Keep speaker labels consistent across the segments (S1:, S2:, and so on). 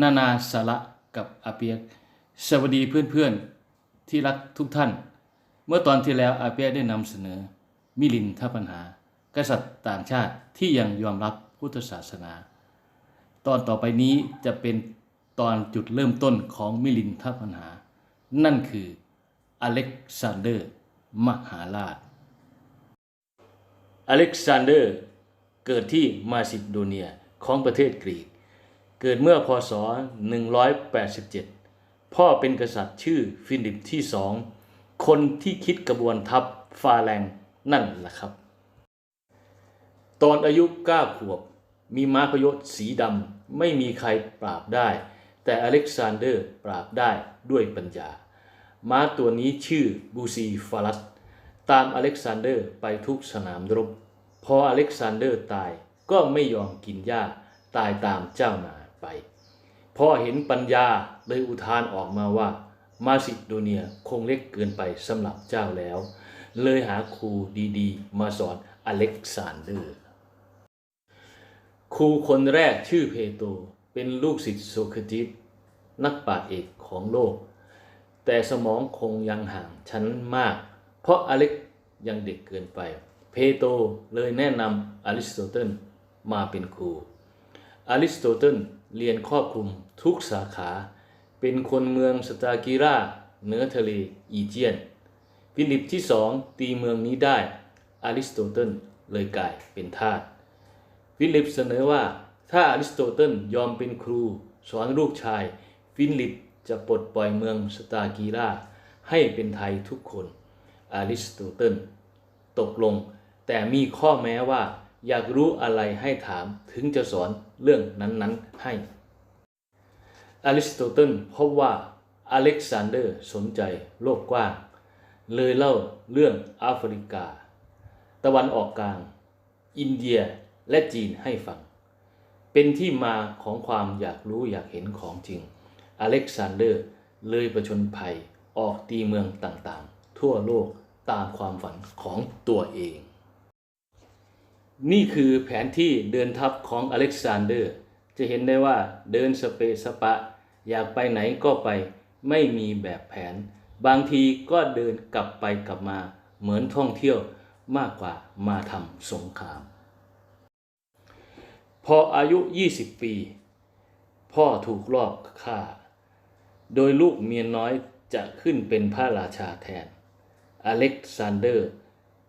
S1: นานาสาระกับอาเปียก สวัสดีเพื่อนๆที่รักทุกท่าน เมื่อตอนที่แล้วอาเปียกได้นำเสนอ มิลินทปัญหา กษัตริย์ต่างชาติที่ยังยอมรับพุทธศาสนา ตอนต่อไปนี้จะเป็นตอนจุดเริ่มต้นของมิลินทปัญหา นั่นคืออเล็กซานเดอร์ มหาราช อเล็กซานเดอร์เกิดที่มาซิโดเนียของประเทศกรีก เกิดเมื่อพศ 187 พ่อเป็นกษัตริย์ชื่อฟิลิปที่สองคนที่คิดกระบวนทัพฟาแรงนั่นแหละครับ ตอนอายุ 9 ขวบ มีม้าพยศสีดำไม่มีใครปราบได้ แต่อเล็กซานเดอร์ปราบได้ด้วยปัญญา ม้าตัวนี้ชื่อบูซีฟาลัสตามอเล็กซานเดอร์ไปทุกสนามรบ พออเล็กซานเดอร์ตายก็ไม่ยอมกินหญ้าตายตามเจ้านาย ไปพอเห็นปัญญาเลยอุทานออกมาว่า มาซิโดเนียคงเล็กเกินไปสำหรับเจ้าแล้ว เลยหาครูดีๆ มาสอนอเล็กซานเดอร์ครูคนแรกชื่อเพโตเป็นลูกศิษย์โซเครติสนักปราชญ์เอกของโลก แต่สมองคงยังห่างชั้นมาก เพราะอเล็กยังเด็กเกินไป เพโตเลยแนะนำอริสโตเติลมาเป็นครู อริสโตเติลเรียนครอบคลุมทุกสาขา เป็นคนเมืองสตากิราเหนือทะเลอีเจียน ฟิลิปที่สองตีเมืองนี้ได้อริสโตเติลเลยกลายเป็นทาสฟิลิปเสนอว่าถ้าอริสโตเติลยอมเป็นครู สอนลูกชาย ฟิลิปจะปลดปล่อยเมืองสตากีราให้เป็นไทยทุกคนอริสโตเติลตกลง แต่มีข้อแม้ว่า อยากรู้อะไรให้ถามถึงจะสอนเรื่องนั้นๆให้อริสโตเติลพบว่าอเล็กซานเดอร์สนใจโลกกว้าง เลยเล่าเรื่องแอฟริกา ตะวันออกกลาง อินเดียและจีนให้ฟัง เป็นที่มาของความอยากรู้อยากเห็นของจริง อเล็กซานเดอร์เลยประชนภัยออกตีเมืองต่างๆ ทั่วโลกตามความฝันของตัวเอง นี่คือแผนที่เดินทัพของอเล็กซานเดอร์ จะเห็นได้ว่าเดินสเปสปะ อยากไปไหนก็ไป ไม่มีแบบแผน บางทีก็เดินกลับไปกลับมาเหมือนท่องเที่ยวมากกว่ามาทำสงคราม พออายุ 20 ปี พ่อถูกลอบฆ่า โดยลูกเมียน้อยจะขึ้นเป็นพระราชาแทน อเล็กซานเดอร์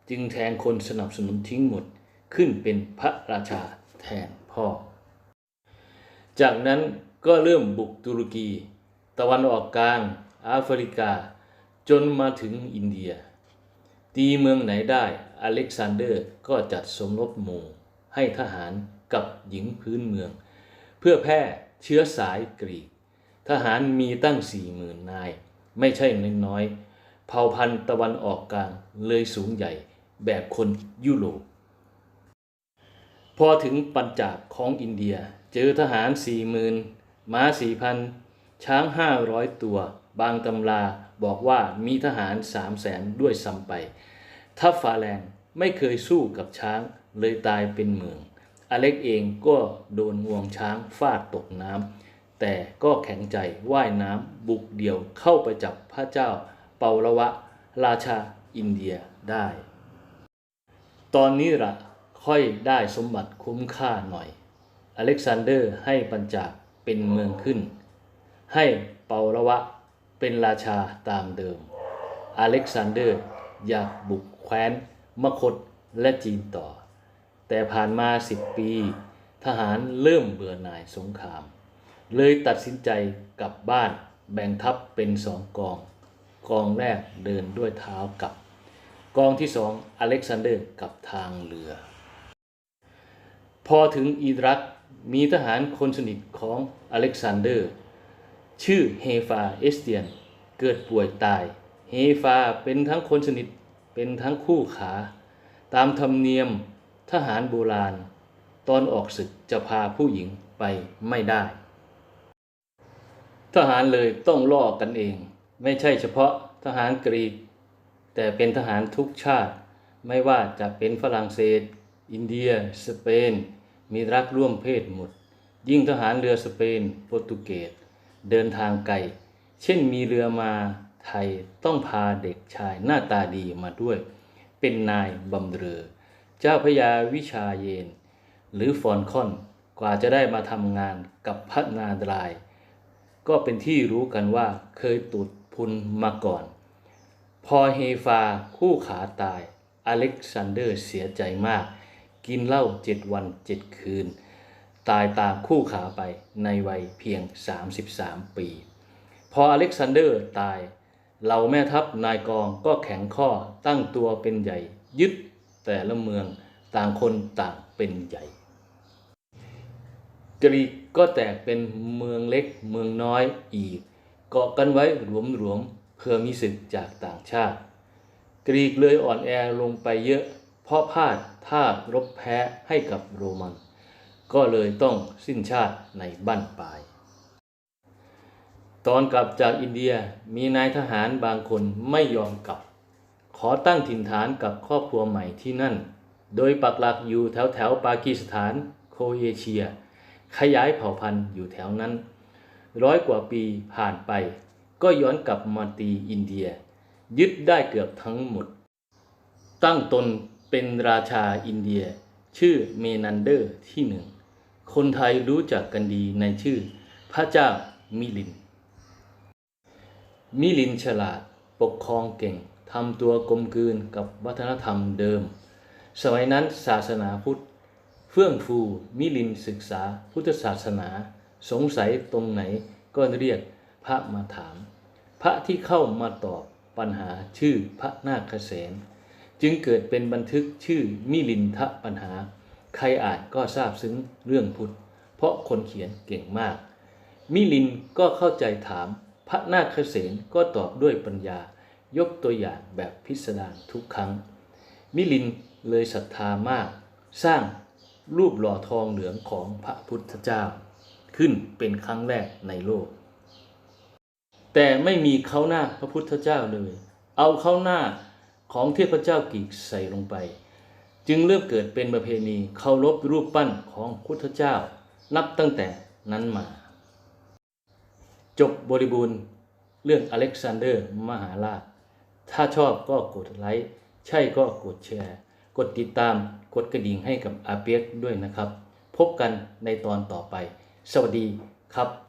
S1: จึงแทนคนสนับสนุนทิ้งหมด ขึ้นเป็นพระราชาแทนพ่อ จากนั้นก็เริ่มบุกตุรกี ตะวันออกกลางแอฟริกา จนมาถึงอินเดีย ตีเมืองไหนได้อเล็กซานเดอร์ก็จัดสมรบหมู่ ให้ทหารกับหญิงพื้นเมือง เพื่อแพร่เชื้อสายกรีก ทหารมีตั้งสี่หมื่นนาย ไม่ใช่น้อยๆเผ่าพันธุ์ตะวันออกกลางเลยสูงใหญ่แบบคนยุโรป พอถึงปัญจาบของอินเดีย เจอทหารสี่หมื่นม้าสี่พันช้างห้าร้อยตัว บางตำราบอกว่ามีทหารสามแสนด้วยซ้ำไป ทัพฟาแรงไม่เคยสู้กับช้างเลยตายเป็นเมือง อเล็กเองก็โดนงวงช้างฟาดตกน้ำแต่ก็แข็งใจว่ายน้ำบุกเดี่ยวเข้าไปจับพระเจ้าเปาละวะ ราชาอินเดียได้ ตอนนี้ละ ค่อยได้สมบัติคุ้มค่าหน่อย อเล็กซานเดอร์ให้ปัญจาเป็นเมืองขึ้น ให้เปาละวะเป็นราชาตามเดิม อเล็กซานเดอร์อยากบุกแคว้น มคตและจีนต่อ แต่ผ่านมาสิบปี ทหารเริ่มเบื่อหน่ายสงคราม เลยตัดสินใจกลับบ้านแบ่งทัพเป็นสองกอง กองแรกเดินด้วยเท้ากลับ กองที่สองอเล็กซานเดอร์กลับทางเรือ พอถึงอิรักมีทหารคนสนิทของอเล็กซานเดอร์ ชื่อเฮฟาเอสเตียน เกิดป่วยตาย เฮฟาเป็นทั้งคนสนิทเป็นทั้งคู่ขา ตามธรรมเนียมทหารโบราณ ตอนออกศึกจะพาผู้หญิงไปไม่ได้ ทหารเลยต้องล่อกันเอง ไม่ใช่เฉพาะทหารกรีก แต่เป็นทหารทุกชาติ ไม่ว่าจะเป็นฝรั่งเศส อินเดีย สเปน มีรักร่วมเพศหมด ยิ่งทหารเรือสเปน โปรตุเกสเดินทางไกล เช่นมีเรือมาไทยต้องพาเด็กชายหน้าตาดีมาด้วย เป็นนายบำเรอ เจ้าพระยาวิชาเยน หรือฟอนคอนกว่าจะได้มาทำงานกับพระนาดราย ก็เป็นที่รู้กันว่าเคยตุดพุนมาก่อน พอเฮฟาคู่ขาตาย อเล็กซานเดอร์เสียใจมาก กินเหล้าเจ็ดวันเจ็ดคืน ตายตามคู่ขาไปในวัยเพียง 33 ปี พออเล็กซานเดอร์ตายเหล่าแม่ทัพนายกองก็แข็งข้อตั้งตัวเป็นใหญ่ ยึดแต่ละเมืองต่างคนต่างเป็นใหญ่กรีกก็แตกเป็นเมืองเล็กเมืองน้อยอีก เกาะกันไว้หลวมๆเพื่อมีศึกจากต่างชาติ กรีกเลยอ่อนแอลงไปเยอะ เพราะพลาดท่ารบแพ้ให้กับโรมัน ก็เลยต้องสิ้นชาติในบ้านปลาย ตอนกลับจากอินเดียมีนายทหารบางคนไม่ยอมกลับ ขอตั้งถิ่นฐานกับครอบครัวใหม่ที่นั่น โดยปักหลักอยู่แถวแถวปากีสถานโคเอเชีย ขยายเผ่าพันธุ์อยู่แถวนั้น ร้อยกว่าปีผ่านไป ก็ย้อนกลับมาตีอินเดีย ยึดได้เกือบทั้งหมด ตั้งตน เป็นราชาอินเดีย ชื่อเมนันเดอร์ที่หนึ่ง คนไทยรู้จักกันดีในชื่อ พระเจ้ามิลิน มิลินฉลาดปกครองเก่งทำตัวกลมกลืนกับวัฒนธรรมเดิม สมัยนั้นศาสนาพุทธ เฟื่องฟูมิลินศึกษาพุทธศาสนา สงสัยตรงไหนก็เรียกพระมาถาม พระที่เข้ามาตอบปัญหาชื่อพระนาคเษน จึงเกิดเป็นบันทึกชื่อมิลินทะปัญหา ใครอ่านก็ทราบซึ้งเรื่องพุทธ เพราะคนเขียนเก่งมาก มิลินก็เข้าใจถาม พระนาคเษนก็ตอบด้วยปัญญา ยกตัวอย่างแบบพิสดารทุกครั้ง มิลินเลยศรัทธามาก สร้างรูปหล่อทองเหลืองของพระพุทธเจ้า ขึ้นเป็นครั้งแรกในโลก แต่ไม่มีเขาหน้าพระพุทธเจ้าเลย เอาเขาหน้า ของเทพเจ้ากรีกใส่ลงไป จึงเริ่มเกิดเป็นประเพณีเคารพรูปปั้นของพุทธเจ้า นับตั้งแต่นั้นมา จบบริบูรณ์เรื่องอเล็กซานเดอร์มหาราช ถ้าชอบก็กดไลค์ ใช่ก็กดแชร์ กดติดตาม กดกระดิ่งให้กับอาเปียกด้วยนะครับ พบกันในตอนต่อไป สวัสดีครับ